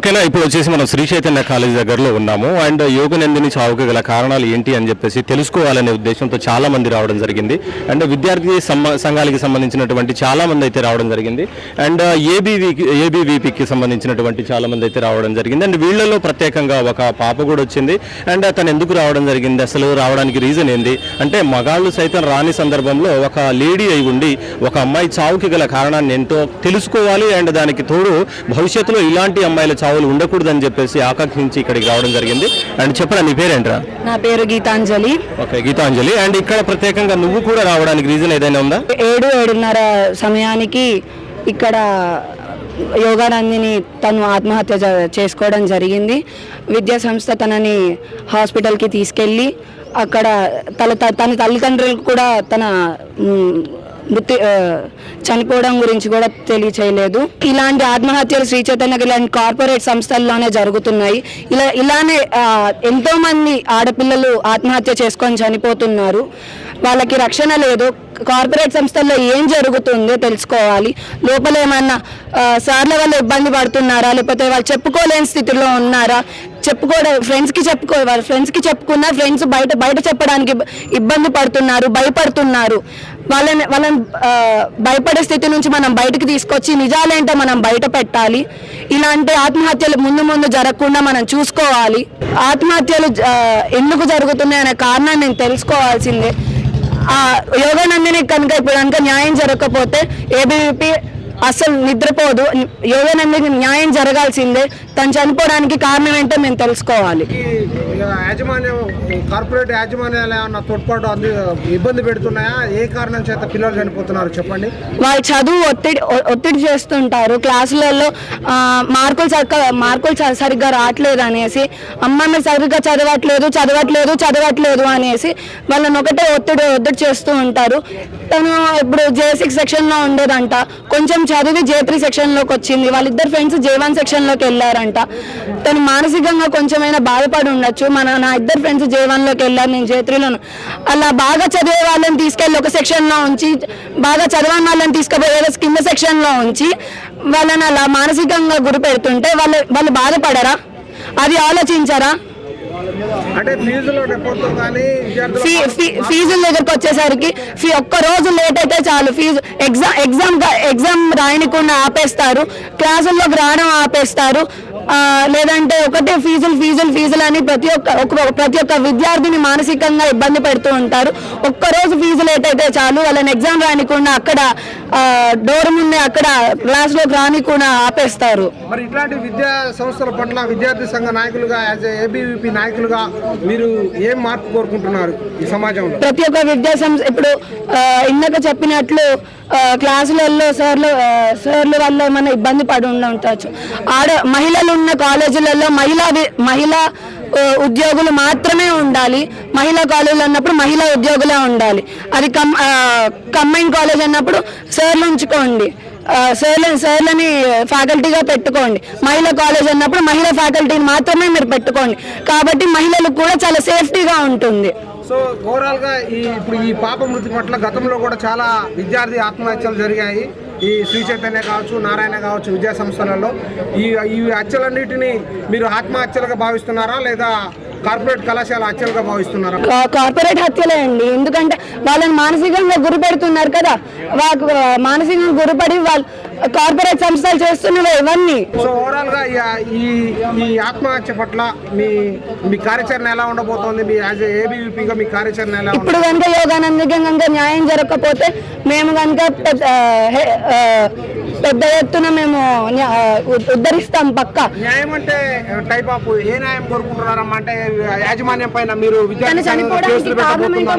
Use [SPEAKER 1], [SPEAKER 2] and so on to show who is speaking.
[SPEAKER 1] ఓకేనా ఇప్పుడు వచ్చేసి మనం శ్రీ చైతన్య కాలేజ్ దగ్గరలో ఉన్నాము. అండ్ యోగనందిని చావుకు గల కారణాలు ఏంటి అని చెప్పేసి తెలుసుకోవాలనే ఉద్దేశంతో చాలా మంది రావడం జరిగింది. అండ్ విద్యార్థి సంఘాలకి సంబంధించినటువంటి చాలా మంది అయితే రావడం జరిగింది. అండ్ ఏబీవీకి ఏబీవీపీకి సంబంధించినటువంటి చాలా మంది అయితే రావడం జరిగింది. అండ్ వీళ్ళలో ప్రత్యేకంగా ఒక పాప కూడా వచ్చింది. అండ్ తను ఎందుకు రావడం జరిగింది? అసలు రావడానికి రీజన్ ఏంది? అంటే మగాళ్ళు సైతం రాని సందర్భంలో ఒక లేడీ అయి ఉండి ఒక అమ్మాయి చావుకి గల కారణాన్ని ఏంటో తెలుసుకోవాలి. అండ్ దానికి తోడు భవిష్యత్తులో ఇలాంటి అమ్మాయిల చావులు ఉండకూడదని చెప్పేసి ఆకాంక్షించి ఇక్కడికి రావడం జరిగింది. అండ్ చెప్పరా నీ పేరేంట్రా?
[SPEAKER 2] నా పేరు గీతాంజలి.
[SPEAKER 1] ఓకే గీతాంజలి. అండ్ ఇక్కడ ప్రత్యేకంగా నువ్వు కూడా రావడానికి రీజన్ ఏదైనా ఉందా?
[SPEAKER 2] ఏడు ఏడున్నర సమయానికి ఇక్కడ యోగానందిని తను ఆత్మహత్య చేసుకోవడం జరిగింది. విద్యా సంస్థ తనని హాస్పిటల్కి తీసుకెళ్ళి అక్కడ తన తన తల్లిదండ్రులకు కూడా తన మృతి చనిపోవడం గురించి కూడా తెలియచేయలేదు. ఇలాంటి ఆత్మహత్యలు శ్రీ చైతన్య ఇలాంటి కార్పొరేట్ సంస్థల్లోనే జరుగుతున్నాయి. ఇలా ఇలానే ఎంతోమంది ఆడపిల్లలు ఆత్మహత్య చేసుకొని చనిపోతున్నారు. వాళ్ళకి రక్షణ లేదు. కార్పొరేట్ సంస్థల్లో ఏం జరుగుతుందో తెలుసుకోవాలి. లోపల ఏమన్నా సార్ల వల్ల ఇబ్బంది పడుతున్నారా లేకపోతే వాళ్ళు చెప్పుకోలేని స్థితిలో ఉన్నారా? చెప్పుకోవడం ఫ్రెండ్స్కి చెప్పుకో వాళ్ళ ఫ్రెండ్స్కి చెప్పుకున్నా ఫ్రెండ్స్ బయట బయట చెప్పడానికి ఇబ్బంది పడుతున్నారు భయపడుతున్నారు. వాళ్ళని వాళ్ళని భయపడే స్థితి నుంచి మనం బయటకు తీసుకొచ్చి నిజాలేంటో మనం బయట పెట్టాలి. ఇలాంటి ఆత్మహత్యలు ముందు ముందు జరగకుండా మనం చూసుకోవాలి. ఆత్మహత్యలు ఎందుకు జరుగుతున్నాయి అనే కారణాన్ని నేను తెలుసుకోవాల్సిందే. యోగానందిని కనుక ఇప్పుడు కనుక న్యాయం జరగకపోతే ఏబీవీపీ అసలు నిద్రపోదు. యోగానందికి న్యాయం జరగాల్సిందే. తను చనిపోవడానికి కారణం ఏంటో మేము తెలుసుకోవాలి.
[SPEAKER 3] యాజమాన్యం కార్పొరేట్ యాజమాన్యాలు ఏమన్నా తోడ్పాటు అంది ఇబ్బంది పెడుతున్నాయా? ఏ కారణం చేత పిల్లలు చనిపోతున్నారు చెప్పండి.
[SPEAKER 2] వాళ్ళు చదువు ఒత్తిడి ఒత్తిడి చేస్తుంటారు. క్లాసులలో మార్కులు సరిగ్గా మార్కులు సరిగ్గా రావట్లేదు అనేసి అమ్మ మీరు సరిగ్గా చదవట్లేదు చదవట్లేదు చదవట్లేదు అనేసి వాళ్ళని ఒకటే ఒత్తిడి ఒత్తిడి చేస్తూ ఉంటారు. తను ఇప్పుడు జే సిక్స్ సెక్షన్లో ఉండేదంట. కొంచెం చదివి జే త్రీ సెక్షన్లోకి వచ్చింది. వాళ్ళిద్దరు ఫ్రెండ్స్ జే వన్ సెక్షన్లోకి వెళ్ళారంట. తను మానసికంగా కొంచెమైనా బాధపడి ఉండొచ్చు. మన నా ఇద్దరు ఫ్రెండ్స్ జే వన్లోకి వెళ్ళారు. నేను జే త్రీలో అలా బాగా చదివే వాళ్ళని తీసుకెళ్ళి ఒక సెక్షన్లో ఉంచి బాగా చదవని వాళ్ళని తీసుకుపోయే ఏదో కింద సెక్షన్లో ఉంచి వాళ్ళని అలా మానసికంగా గురి పెడుతుంటే వాళ్ళు వాళ్ళు బాధపడరా? అది ఆలోచించరా?
[SPEAKER 3] అంటే ఫీజులో కానీ
[SPEAKER 2] దగ్గరకు వచ్చేసరికి ఫీ ఒక్క రోజు లేట్ అయితే చాలు. ఫీజు ఎగ్జామ్ ఎగ్జామ్ ఎగ్జామ్ రాయనికుండా ఆపేస్తారు. క్లాసుల్లోకి రావడం ఆపేస్తారు. ఆ, లేదంటే ఒకటే ఫీజులు ఫీజులు ఫీజులు అని ప్రతి ఒక్క ఒక- ప్రతి ఒక్క విద్యార్థిని మానసికంగా ఇబ్బంది పెడుతూ ఉంటారు. ఒక్క రోజు ఫీజు లేట్ అయితే చాలు. వాళ్ళని ఎగ్జామ్ రానికుండా అక్కడ డోర్ ముందే అక్కడ క్లాస్లోకి రానికుండా ఆపేస్తారు.
[SPEAKER 3] మరి ఇట్లాంటి విద్యా సంస్థల పట్ల విద్యార్థి సంఘ నాయకులుగా యాజ్ ఏబీవీపీ నాయకులుగా మీరు ఏం మార్పు కోరుకుంటున్నారు ఈ సమాజంలో?
[SPEAKER 2] ప్రతి ఒక్క విద్యా సంస్థ ఇప్పుడు ఇందాక చెప్పినట్లు క్లాసులలో సార్లు సార్లు వల్ల ఏమైనా ఇబ్బంది పడి ఉండి ఉండొచ్చు. ఆడ మహిళలు ఉన్న కాలేజీలలో మహిళా మహిళా ఉద్యోగులు మాత్రమే ఉండాలి. మహిళా కాలేజీలు అన్నప్పుడు మహిళా ఉద్యోగులే ఉండాలి. అది కమ్ కంబైన్ కాలేజ్ అన్నప్పుడు సార్లు ఉంచుకోండి. ఆ, సేర్లని సార్లని ఫ్యాకల్టీగా పెట్టుకోండి. మహిళా కాలేజ్ అన్నప్పుడు మహిళా ఫ్యాకల్టీని మాత్రమే మీరు పెట్టుకోండి. కాబట్టి మహిళలకు కూడా చాలా సేఫ్టీగా ఉంటుంది.
[SPEAKER 3] సో ఓవరాల్గా ఈ ఇప్పుడు ఈ పాప మృతి పట్ల గతంలో కూడా చాలా విద్యార్థి ఆత్మహత్యలు జరిగాయి. ఈ శ్రీ చైతన్య కావచ్చు నారాయణ కావచ్చు విద్యా సంస్థలలో ఈ ఈ హత్యలన్నిటిని మీరు ఆత్మహత్యలుగా భావిస్తున్నారా లేదా కార్పొరేట్ కళాశాల హత్యలుగా భావిస్తున్నారా?
[SPEAKER 2] కార్పొరేట్ హత్యలే అండి. ఎందుకంటే వాళ్ళని మానసికంగా గురి పెడుతున్నారు కదా మానసికంగా గురిపడి వాళ్ళు కార్పొరేట్ సంస్థలు చేస్తున్నవే ఇవన్నీ.
[SPEAKER 3] సో ఓవరాల్గా ఈ- ఈ ఆత్మహత్య పట్ల మీ మీ కార్యాచరణ ఎలా ఉండబోతోంది? మీ యాజ్ ఏబీవీపీగా మీ కార్యాచరణ ఎలా
[SPEAKER 2] ఇప్పుడు కనుక యోగానందకి కనుక న్యాయం జరగకపోతే మేము కనుక పెద్ద ఎత్తున మేము ఉద్ధరిస్తాం పక్క.
[SPEAKER 3] న్యాయం అంటే టైప్ ఆఫ్ ఏ న్యాయం కోరుకుంటున్నారమ్మా? అంటే యాజమాన్యం పైన మీరు విద్యార్థి
[SPEAKER 2] చనిపోవడానికి కారణం ఏంటో